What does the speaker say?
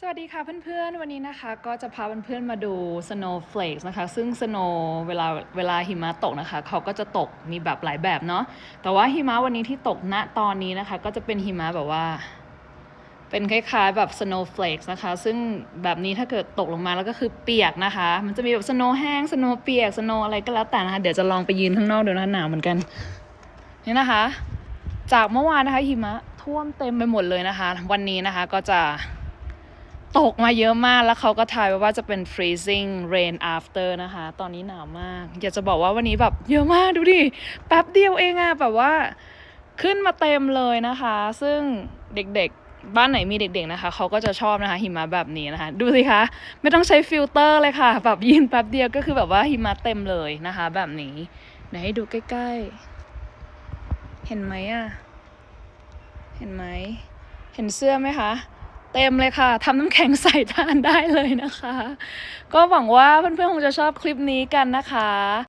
สวัสดีค่ะเพื่อนๆ วันนี้นะคะก็จะพาเพื่อนๆมาดู snowflakes นะคะ ซึ่ง snow เวลาเวลาหิมะตกนะคะ เขาก็จะตกมีแบบหลายแบบเนาะแต่ว่าหิมะวันนี้ที่ตกณตอนนี้นะคะ ก็จะเป็นหิมะแบบว่า เป็นคล้ายๆแบบ snowflakes นะคะ ซึ่งแบบนี้ถ้าเกิดตกลงมาแล้วก็คือเปียกนะคะ มันจะมีแบบ snow แห้ง snow เปียก snow อะไรก็แล้วแต่นะคะ เดี๋ยวจะลองไปยืนข้างนอกดูนะคะหนาวเหมือนกันนี่นะคะ จากเมื่อวานนะคะหิมะท่วมเต็มไปหมดเลยนะคะ วันนี้นะคะก็จะ ตกมาเยอะมากแล้วเขาก็ทายว้ว่าจะเป็น freezing rain after นะคะ ตอนนี้หนาวมาก อยากจะบอกว่าวันนี้แบบเยอะมากดูดิ แป๊บเดียวเองอะแบบว่าขึ้นมาเต็มเลยนะคะ ซึ่งเด็กๆ บ้านไหนมีเด็กๆนะคะ เขาก็จะชอบนะคะ หิมะแบบนี้นะคะ ดูสิคะ ไม่ต้องใช้ฟิลเตอร์เลยค่ะ แบบยืนแป๊บเดียวก็คือแบบว่าหิมะเต็มเลยนะคะ แบบนี้เดี๋ยวให้ดูใกล้ๆ เห็นไหมอะเห็นไหม เห็นเสื้อไหมคะ เต็มเลยค่ะทำน้ำแข็งใส่ทานได้เลยนะคะ ก็หวังว่าเพื่อนๆคงจะชอบคลิปนี้กันนะคะ